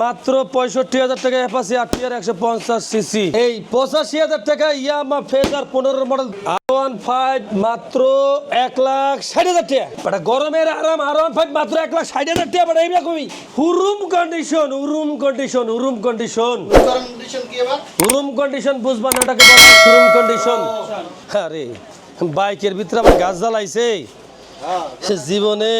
মাত্র পঁয়ষট্টি হাজার টাকা অ্যাপাসি আট টিয়ার একশো পঞ্চাশ সিসি এই পঁচাশি হাজার টাকা ইয়ামা ফেজার পনেরো মডেল আর ফাইভ মাত্র এক লাখ ষাট হাজার টাকা। বাট গরমের আরাম আর ওয়ান ফাইভ মাত্র এক লাখ ষাট হাজার টাকা বাট এইরকমই হুরুম কন্ডিশন উরুম কন্ডিশন উরুম কন্ডিশন কন্ডিশন কি এবার? কন্ডিশন বুঝবা না ওটাকে কন্ডিশন আরে বাইকের ভিতরে আবার গাছ জ্বালাইছে। সে জীবনে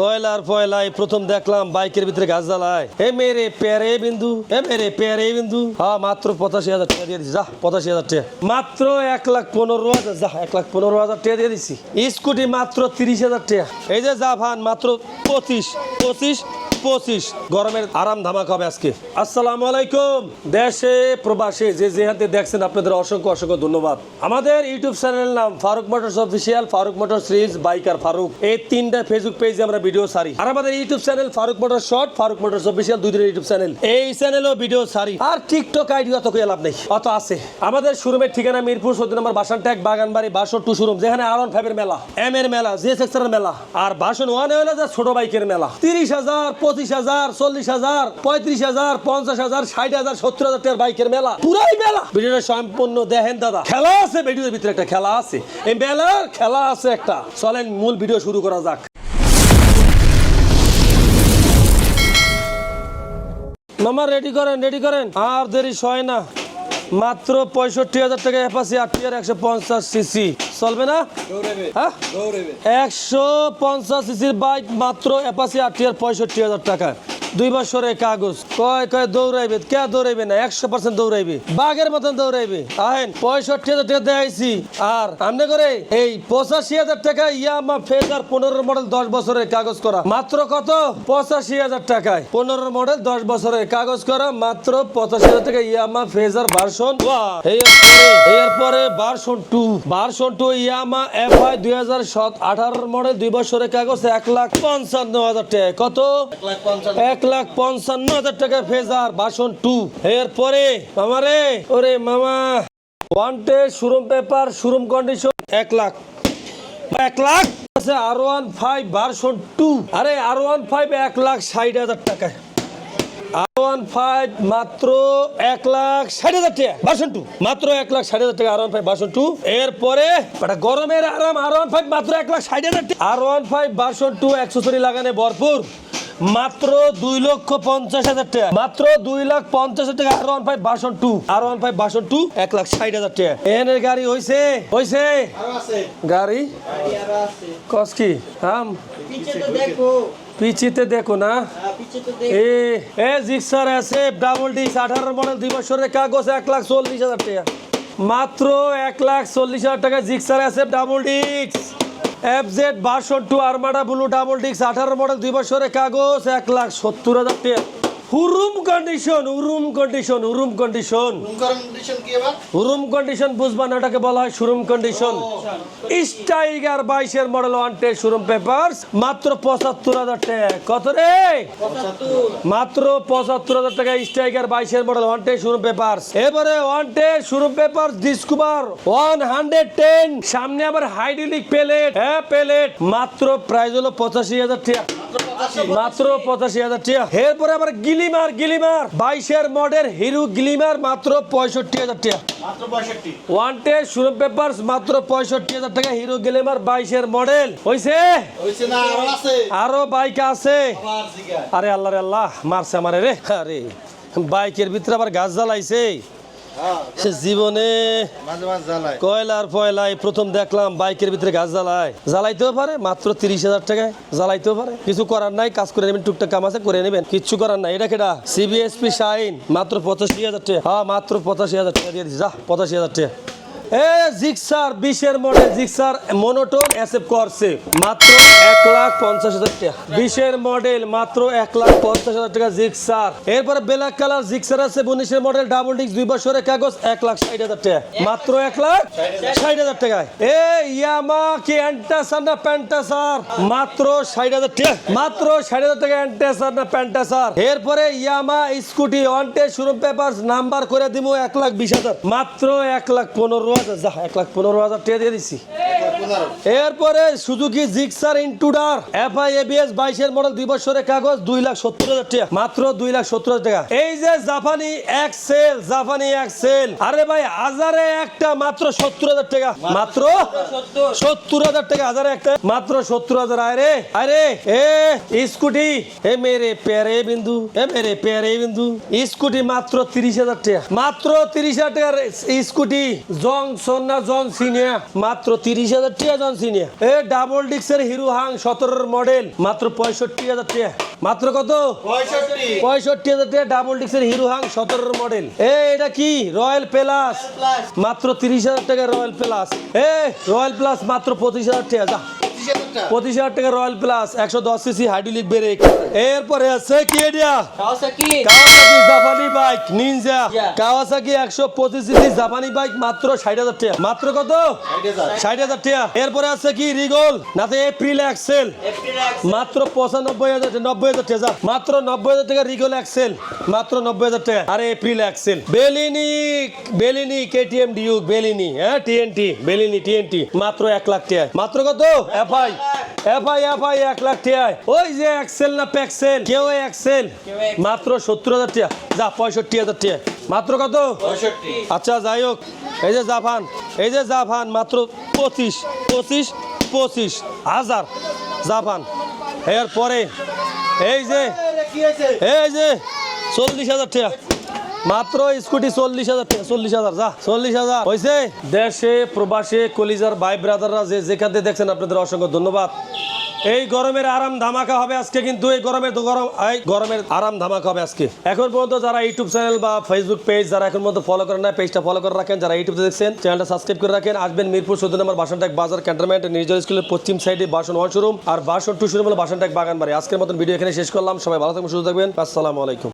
কয়লার পয়লায় প্রথম দেখলাম বাইকের ভিতরে গাছ জ্বালায়। এ মেরে প্যারে বিন্দু এ মেরে প্যারে বিন্দু। হ্যাঁ মাত্র পঁচাশি হাজার টাকা দিয়ে দিছি। যা পঁচাশি হাজার টাকা। মাত্র এক লাখ পনেরো হাজার যা এক লাখ পনেরো হাজার টাকা দিয়ে দিছি। স্কুটি মাত্র তিরিশ হাজার টাকা। এই যে জাফান মাত্র পঁচিশ পঁচিশ পঁচিশ। গরমের আরাম ধামাক হবে আজকে। আসসালামু আলাইকুম। দেশে, প্রবাসে যে যে হাতে দেখছেন আপনাদের অসংখ্য অসংখ্য ধন্যবাদ। আমাদের ইউটিউব চ্যানেল নাম Faruk motors official, Faruk motor series, biker Faruk. এই তিনটা ফেসবুক পেজে আমরা ভিডিও সারি আর আমাদের YouTube channel Faruk motor short Faruk motors official দুই দিনের ইউটিউব চ্যানেল। এই চ্যানেলও ভিডিও সারি আর টিকটক আইডি অত করে লাভ নেই। অত আছে। আমাদের শোরুমের ঠিকানা মিরপুর সদ্য নম্বর বাসান ট্যাগ, বাগানবাড়ি বাসন টু শোরুম, যেখানে আর ওয়ান ফাইভের মেলা এম এর মেলা জি সেক্টরের মেলা, আর বাসন ওয়ান যে ছোট বাইকের মেলা। তিরিশ হাজার পঁচিশ হাজার, চল্লিশ হাজার, পঁয়ত্রিশ হাজার, পঞ্চাশ হাজার, ষাট হাজার, সত্তর হাজার টাকার বাইকের মেলা। পুরাই মেলা। ভিডিওটা সম্পূর্ণ দেখেন দাদা। খেলা আছে, ভিডিওর ভিতরে একটা খেলা আছে। এই মেলার খেলা আছে একটা। চলেন, মূল ভিডিও শুরু করা যাক। মামা রেডি করেন রেডি করেন। আর দেরি সয় না। মাত্র পঁয়ষট্টি হাজার টাকা অ্যাপাসি আট আর একশো পঞ্চাশ সিসি চলবে না? হ্যাঁ? একশো পঞ্চাশ সিসির বাইক মাত্র অ্যাপাসি আট আর পঁয়ষট্টি হাজার টাকা দুই বছরের কাগজ। কয় কয় দৌড়াইবে? কে দৌড়াইবে না? একশো পার্সেন্ট দৌড়াইবে। বাঘের মতন দৌড়াইবে। আহেন পঁয়ষট্টি হাজার টাকা দেখাইছি আর আমনে করে এই পঁচাশি হাজার টাকা ইয়ামা ফেজার পনেরো মডেল দশ বছরের কাগজ করা। মাত্র কত? পঁচাশি হাজার টাকায়। পনেরো মডেল দশ বছরের কাগজ করা। মাত্র পঁচাশি হাজার টাকা ইয়ামা ফেজার ভার্সন এরপরে version two. Version two Yamaha F I দুই হাজার আঠারো মডেল দুই বছরের কাগজ এক লাখ পঞ্চান্ন হাজার টাকা কত? এক লাখ পঞ্চান্ন হাজার টাকা ফেজার বাসন টু। এরপরে মামা রে ওরে মামা ওয়ান্টে শোরুম পেপার শোরুম কন্ডিশন এক লাখ। এক লাখ? আছে আর ওয়ান ফাইভ টু। আরে আর ওয়ান ফাইভ এক লাখ ষাট হাজার আর ওয়ান ফাইভ মাত্র এক লাখ ষাট হাজার টাকা। Version two. মাত্র এক লাখ ষাট হাজার টাকা আর ওয়ান ফাইভ টু। এরপরে গরমের আরাম আর ওয়ান ফাইভ মাত্র এক লাখ ষাট হাজার টাকা। আর ওয়ান ফাইভ ভার্সন টু একশো লাগানে ভরপুর। মাত্র দুই লক্ষ পঞ্চাশ হাজার টাকা। মাত্র দুই লাখ পঞ্চাশ হাজার টাকা আর ওয়ান ফাইভ ভার্সন টু আর ওয়ান ফাইভ ভার্সন টু এক লাখ ষাট হাজার টাকা। এনের গাড়ি আরও আছে। গাড়ি? কস কি? হাম পিছে দেখো। না? হ্যাঁ, এ এ জিক্সার আছে ডাবল ডিস্ক আঠারো মডেল দুই বছরের কাগজ এক লাখ চল্লিশ হাজার টাকা। মাত্র এক লাখ চল্লিশ হাজার টাকা জিক্সার আছে double disc F Z Armada two Armada blue double ডিক্স আঠারো মডেল দুই বছরের কাগজ, এক লাখ সত্তর হাজার টাকা হুরুম কন্ডিশন উরুম কন্ডিশন উরুম কন্ডিশন কন্ডিশন কি এবার? রুম কন্ডিশন বুঝবা না ওটাকে বলা হয় শোরুম কন্ডিশন স্টাইগার বাইশের মডেল ওয়ান টে শোরুম পেপারস মাত্র পঁচাত্তর হাজার টাকা। কত রে? মাত্র পঁচাত্তর হাজার টাকা স্ট্রাইকার বাইশের মডেল ওয়ান টে শোরুম পেপারস এবারে ওয়ান টে showroom paper Discover one hundred ten সামনে আবার হাইড্রোলিক প্লেট হ্যাঁ প্লেট মাত্র প্রাইস হলো পঁচাশি হাজার টাকা। মাত্র পঁচাশি হাজার টাকা। এরপরে আবার গিলিমার গিলিমার। বাইশের মডেল হিরো গিলিমার মাত্র পঁয়ষট্টি হাজার টাকা। পঁয়ষট্টি। ওয়ান্টেড শোরুম পেপারস মাত্র পঁয়ষট্টি হাজার টাকা হিরো গিলিমার বাইশের মডেল হইছে? আরও বাইক আছে। আরে আল্লাহ রে আল্লাহ মারছে আমারে রে। আরে বাইকের ভিতরে আবার গাছ জ্বালাইছে। সে জীবনে কয়লার পয়লায় প্রথম দেখলাম বাইকের ভিতরে গাছ জ্বালায়। জ্বালাইতেও পারে মাত্র তিরিশ হাজার টাকায় জ্বালাইতেও পারে। কিছু করার নাই কাজ করে নেবেন টুকটাক কাম আছে করে নেবেন। কিচ্ছু করার নাই। এটা কেটা সিবিএসপি সাইন মাত্র পঁচাশি হাজার টাকা। হ্যাঁ মাত্র পঁচাশি হাজার টাকা দিয়ে দিচ্ছি যা পঁচাশি হাজার টাকা। এ জিক্সার, বিশের মডেল জিক্সার মনোটোন অ্যাসেপ্ট করছে মাত্র এক লাখ পঞ্চাশ হাজার টাকা। বিশের মডেল, মাত্র এক লাখ পঞ্চাশ হাজার টাকা জিক্সার। এরপরে ব্ল্যাক কালার জিক্সার আছে উনিশের মডেল, ডাবল ডিস্ক, দুই বছরের কাগজ, এক লাখ ষাট হাজার টাকা। মাত্র এক লাখ ষাট হাজার টাকায় এ ইয়ামা কি অ্যান্টাসার না প্যান্টাসার? মাত্র ষাট হাজার টাকা। মাত্র ষাট হাজার টাকা অ্যান্টাসার না প্যান্টাসার? এরপরে ইয়ামা স্কুটি ওয়ান্টে শোরুম পেপার নাম্বার করে দিব এক লাখ বিশ হাজার। মাত্র এক লাখ পনেরো যা এক লাখ পনেরো হাজার টাকা দিয়ে দিচ্ছি এরপরে Suzuki, Gixxer, Intruder, FI, ABS, বাইশের মডেল দুই বছরের কাগজ, দুই লাখ সত্তর হাজার টাকা। মাত্র দুই লাখ সত্তর হাজার টাকা। এই যে জাপানি এক্সেল জাপানি এক্সেল। আরে ভাই, হাজারে একটা মাত্র সত্তর হাজার টাকা। মাত্র সত্তর হাজার টাকা, হাজারে একটা মাত্র সত্তর হাজার। আরে আরে এ, স্কুটি। এ মেরে প্যারে বিন্দু, এ মেরে প্যারে বিন্দু। স্কুটি মাত্র তিরিশ হাজার টাকা। মাত্র তিরিশ হাজার টাকার স্কুটি জংশন না জন সিনিয়া মাত্র তিরিশ হাজার টিয়া জন সিনিয়া। এ ডাবল ডিক্সের হিরো হাং সতেরোর মডেল মাত্র পঁয়ষট্টি হাজার টিয়া মাত্র কত? পঁয়ষট্টি। হাজার টাকা ডাবল ডিক্সের হিরো হাং সতেরোর মডেল এ এটা কি? রয়্যাল প্লাস প্লাস মাত্র তিরিশ হাজার টাকা রয়্যাল প্লাস এ রয়্যাল প্লাস মাত্র পঁচিশ হাজার টাকা যা। পঁচিশ হাজার টাকা। রয়্যাল প্লাস একশো দশ সিসি হাইড্রোলিক ব্রেক এরপরে আছে কি এটা কাওয়াসাকি জাপানি বাইক নিনজা কাওয়াসাকি একশো পঁচিশ সিসি জাপানি বাইক মাত্র ষাট হাজার টাকা। মাত্র কত? ষাট হাজার। টাকা। এরপরে আছে কি? রিগল নাতে এপ্রিল এক্সেল মাত্র পঁচানব্বই হাজার নব্বই হাজার টাকা। মাত্র নব্বই হাজার টাকা রিগল এক্সেল মাত্র নব্বই হাজার টাকা। আরে এপ্রিল এক্সেল বেলিনি বেলিনি কেটিএম ডিউক বেলিনি হ্যাঁ টিএনটি বেলিনি টিএনটি মাত্র এক লাখ টাকা মাত্র কত? এফআই এফআই এফআই এক লাখ টাকা ওই যে এক্সেল না প্যাক্সেল কেউ এক্সেল মাত্র সত্তর হাজার টাকা যা পঁয়ষট্টি হাজার টাকা মাত্র কত? আচ্ছা যাই হোক। এই যে জাপান এই যে জাপান মাত্র পঁচিশ পঁচিশ পঁচিশ হাজার। জাপান এরপরে এই যে এই যে চল্লিশ হাজার টাকা মাত্র স্কুটি চল্লিশ হাজার চল্লিশ হাজার, যা, চল্লিশ হাজার। হয়েছে দেশে, প্রবাসে, কলিজার ভাই, ব্রাদাররা যে যেখান থেকে দেখছেন, আপনাদের অসংখ্য ধন্যবাদ। এই গরমের আরাম ধামাকা হবে আজকে কিন্তু, এই গরমের গরম এই গরমের আরাম ধামাকা হবে আজকে। এখন পর্যন্ত যারা ইউটিউব চ্যানেল বা ফেসবুক পেজ যারা এখন পর্যন্ত ফলো করেন না পেজটা ফলো করে রাখেন। যারা ইউটিউবে দেখছেন চ্যানেলটা সাবস্ক্রাইব করে রাখেন। আসবেন মিরপুর চোদ্দ নম্বর বাসনটাক বাজার ক্যান্টনমেন্ট নিজের স্কুলের পশ্চিম সাইডে বাসন ওয়ান শোরুম আর বাসন টু শোরুম হলো বাসনটাক বাগান বাড়ি আজকের মতন ভিডিও এখানে শেষ করলাম। সবাই ভালো থাকবেন, সুস্থ থাকবেন। আসসালামু আলাইকুম।